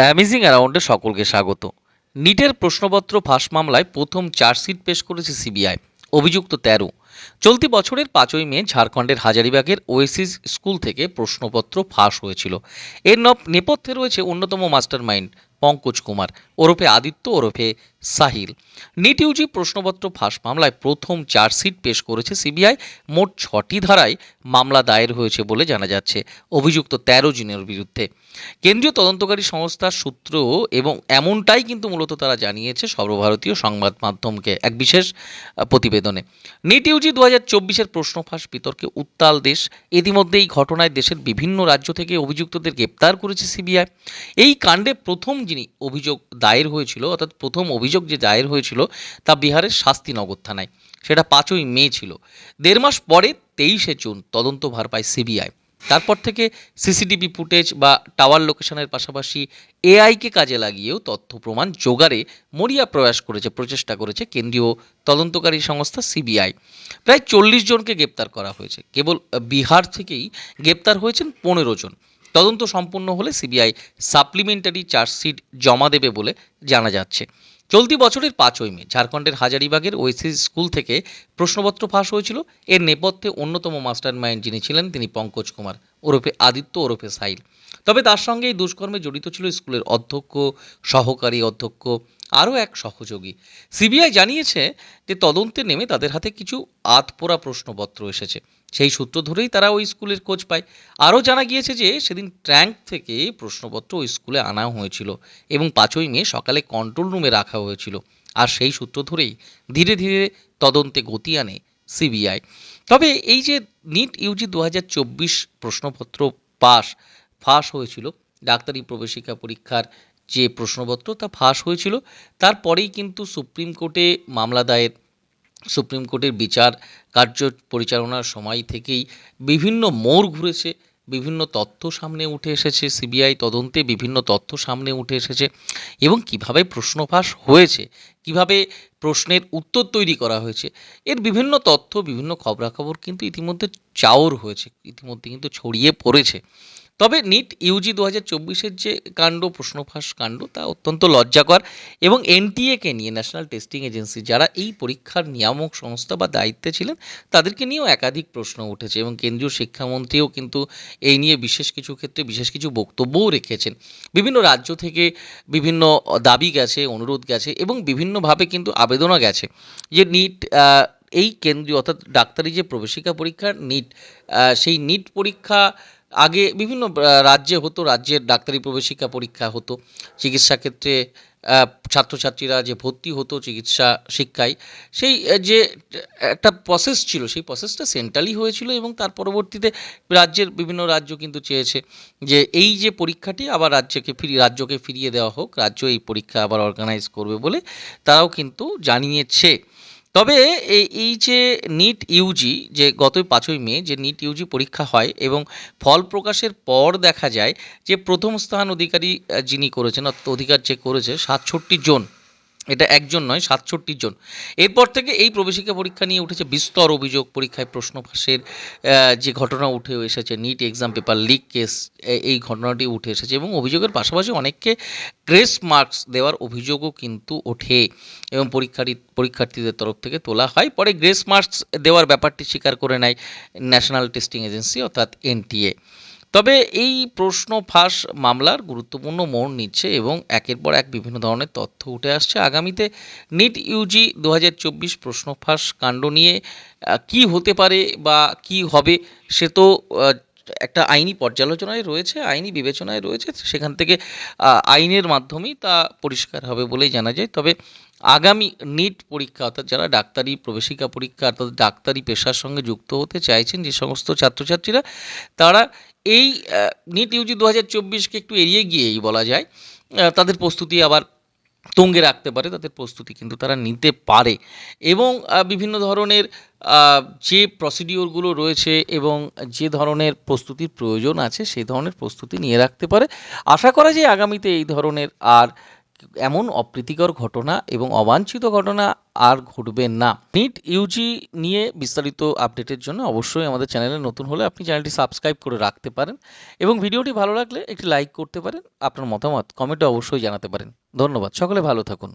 Amazing অ্যারাউন্ডে সকলকে স্বাগত। নিটের প্রশ্নপত্র ফাঁস মামলায় প্রথম চার্জশিট পেশ করেছে সিবিআই। অভিযুক্ত তেরো। চলতি বছরের পাঁচই মে ঝাড়খণ্ডের হাজারিবাগের ওয়েসিস স্কুল থেকে প্রশ্নপত্র ফাঁস হয়েছিল। এর নপ- নেপথ্যে রয়েছে অন্যতম মাস্টার মাইন্ড পঙ্কজ কুমার, ওরফে আদিত্য, ওরফে সাহিল। নিট ইউজি প্রশ্নপত্র ফাঁস মামলায় প্রথম চার্জশিট পেশ করেছে সিবিআই। মোট ছটি ধারায় মামলা দায়ের হয়েছে বলে জানা যাচ্ছে, অভিযুক্ত তেরো জনের বিরুদ্ধে। কেন্দ্রীয় তদন্তকারী সংস্থার সূত্র এবং এমনটাই কিন্তু মূলত তারা জানিয়েছে সর্বভারতীয় সংবাদ মাধ্যমকে এক বিশেষ প্রতিবেদনে। নিট ইউজি দু হাজার চব্বিশের প্রশ্ন ফাঁস বিতর্কে উত্তাল দেশ। ইতিমধ্যে এই ঘটনায় দেশের বিভিন্ন রাজ্য থেকে অভিযুক্তদের গ্রেপ্তার করেছে সিবিআই। এই কাণ্ডে প্রথম যিনি অভিযোগ দায়ের হয়েছিল, অর্থাৎ প্রথম অভিযোগ যে দায়ের হয়েছিল, তা বিহারের শাস্তিনগর থানায়। সেটা পাঁচই মে ছিল। দেড় মাস পরে তেইশে জুন তদন্তভার পায় সিবিআই। তারপর থেকে সিসিটিভি ফুটেজ বা টাওয়ার লোকেশনের পাশাপাশি এআইকে কাজে লাগিয়েও তথ্য প্রমাণ জোগাড়ে মরিয়া প্রয়াস করেছে, প্রচেষ্টা করেছে কেন্দ্রীয় তদন্তকারী সংস্থা সিবিআই। প্রায় চল্লিশ জনকে গ্রেপ্তার করা হয়েছে। কেবল বিহার থেকেই গ্রেপ্তার হয়েছেন পনেরো জন। তদন্ত সম্পূর্ণ হলে সিবিআই সাপ্লিমেন্টারি চার্জশিট জমা দেবে বলে জানা যাচ্ছে। চলতি বছরের পাঁচই মে, ঝাড়খণ্ডের হাজারিবাগের ওয়েসিস স্কুল থেকে প্রশ্নপত্র ফাঁস হয়েছিল। এর নেপথ্যে অন্যতম মাস্টার মাইন্ড যিনি ছিলেন, তিনি পঙ্কজ কুমার, ওরফে আদিত্য, ওরফে সাহিল। তবে তার সঙ্গে এই দুষ্কর্মে জড়িত ছিল স্কুলের অধ্যক্ষ, সহকারী অধ্যক্ষ, আরও এক সহযোগী। সিবিআই জানিয়েছে যে তদন্তে নেমে তাদের হাতে কিছু আতপোড়া প্রশ্নপত্র এসেছে। সেই সূত্র ধরেই তারা ওই স্কুলের খোঁজ পায়। আরও জানা গিয়েছে যে সেদিন ট্র্যাঙ্ক থেকে প্রশ্নপত্র ওই স্কুলে আনা হয়েছিল এবং পাঁচই মে সকালে কন্ট্রোল রুমে রাখা হয়েছিল। আর সেই সূত্র ধরেই ধীরে ধীরে তদন্তে গতি আনে সিবিআই। তবে এই যে নিট ইউজি দু প্রশ্নপত্র পাস ফাঁস হয়েছিল, ডাক্তারি প্রবেশিকা পরীক্ষার যে প্রশ্নপত্র তা ফাঁস হয়েছিল, তারপরেই কিন্তু সুপ্রিম কোর্টে মামলা দায়ের, সুপ্রিম কোর্টের বিচার কার্য পরিচালনার সময় থেকেই বিভিন্ন মোড় ঘুরেছে বিভিন্ন তথ্য সামনে উঠে এসেছে, সিবিআই তদন্তে বিভিন্ন তথ্য সামনে উঠে এসেছে এবং কীভাবে প্রশ্ন ফাঁস হয়েছে, কীভাবে প্রশ্নের উত্তর তৈরি করা হয়েছে, এর বিভিন্ন তথ্য, বিভিন্ন খবরাখবর কিন্তু ইতিমধ্যে চাওর হয়েছে, ইতিমধ্যে কিন্তু ছড়িয়ে পড়েছে। তবে নিট ইউজি দু হাজার চব্বিশের যে কাণ্ড, প্রশ্নফাঁস কাণ্ড, তা অত্যন্ত লজ্জাকর এবং এনটিএকে নিয়ে, ন্যাশনাল টেস্টিং এজেন্সি, যারা এই পরীক্ষার নিয়ামক সংস্থা বা দায়িত্বে ছিলেন, তাদেরকে নিয়েও একাধিক প্রশ্ন উঠেছে এবং কেন্দ্রীয় শিক্ষামন্ত্রীও কিন্তু এই নিয়ে বিশেষ কিছু ক্ষেত্রে বিশেষ কিছু বক্তব্যও রেখেছেন। বিভিন্ন রাজ্য থেকে বিভিন্ন দাবি গেছে, অনুরোধ গেছে এবং বিভিন্নভাবে কিন্তু আবেদনও গেছে যে নিট এই কেন্দ্রীয় অর্থাৎ ডাক্তারি যে প্রবেশিকা পরীক্ষা, নিট সেই নিট পরীক্ষা আগে বিভিন্ন রাজ্যে হতো, রাজ্যের ডাক্তারি প্রবেশিকা পরীক্ষা হতো, চিকিৎসা ক্ষেত্রে ছাত্রছাত্রীরা যে ভর্তি হতো চিকিৎসা শিক্ষায়, সেই যে, একটা প্রসেস ছিল, সেই প্রসেসটা সেন্ট্রালি হয়েছিল এবং তার পরবর্তীতে রাজ্যের বিভিন্ন রাজ্য কিন্তু চেয়েছে যে এই যে পরীক্ষাটি আবার রাজ্যকে ফিরিয়ে রাজ্যকে ফিরিয়ে দেওয়া হোক, রাজ্য এই পরীক্ষা আবার অর্গানাইজ করবে বলে তারাও কিন্তু জানিয়েছে। তবে এই এই যে নিট ইউজি যে গত পাঁচই মে যে নিট ইউজি পরীক্ষা হয় এবং ফল প্রকাশের পর দেখা যায় যে প্রথম স্থান অধিকারী যিনি করেছেন, অর্থাৎ অধিকার যে করেছে, সাতষট্টি জন এটা একজন নয়, সাতষট্টি জন। এরপর থেকে এই প্রবেশিকা পরীক্ষা নিয়ে উঠেছে বিস্তর অভিযোগ, পরীক্ষায় প্রশ্ন ফাঁসের যে ঘটনা উঠে এসেছে NEET exam paper leak case এই ঘটনাটি উঠে এসেছে এবং অভিযোগের পাশাপাশি অনেককে গ্রেস মার্কস দেওয়ার অভিযোগও কিন্তু ওঠে এবং পরীক্ষার্থী পরীক্ষার্থীদের তরফ থেকে তোলা হয়। পরে গ্রেস মার্কস দেওয়ার ব্যাপারটি স্বীকার করে নেয় ন্যাশনাল টেস্টিং এজেন্সি অর্থাৎ এনটিএ তবে এই প্রশ্ন ফাঁস মামলার গুরুত্বপূর্ণ মোড় নিচ্ছে এবং একের পর এক বিভিন্ন ধরনের তথ্য উঠে আসছে। আগামীতে নিট ইউজি দু হাজার চব্বিশ প্রশ্ন ফাঁস কাণ্ড নিয়ে কি হতে পারে বা কি হবে সে তো একটা আইনি পর্যালোচনায় রয়েছে, আইনি বিবেচনায় রয়েছে, সেখান থেকে আইনের মাধ্যমেই তা পরিষ্কার হবে বলেই জানা যায়। তবে আগামী নিট পরীক্ষা, অর্থাৎ যারা ডাক্তারি, প্রবেশিকা পরীক্ষা, অর্থাৎ ডাক্তারি পেশার সঙ্গে যুক্ত হতে চাইছেন যে সমস্ত ছাত্রছাত্রীরা, তারা এই নিট ইউজি দু হাজার চব্বিশকে একটু এড়িয়ে গিয়েই বলা যায় তাদের প্রস্তুতি আবার তুঙ্গে রাখতে পারে, তাদের প্রস্তুতি কিন্তু তারা নিতে পারে। এবং বিভিন্ন ধরনের যে প্রসিডিওরগুলো রয়েছে এবং যে ধরনের প্রস্তুতির প্রয়োজন আছে, সেই ধরনের প্রস্তুতি নিয়ে রাখতে পারে। আশা করা যায় আগামীতে এই ধরনের আর এমন অপ্রীতিকর ঘটনা এবং অবাঞ্ছিত ঘটনা আর ঘটবে না। নিট ইউজি নিয়ে বিস্তারিত আপডেটের জন্য অবশ্যই আমাদের চ্যানেলে নতুন হলে আপনি চ্যানেলটি সাবস্ক্রাইব করে রাখতে পারেন এবং ভিডিওটি ভালো লাগলে একটি লাইক করতে পারেন। আপনার মতামত কমেন্টে অবশ্যই জানাতে পারেন। ধন্যবাদ। সকলে ভালো থাকুন।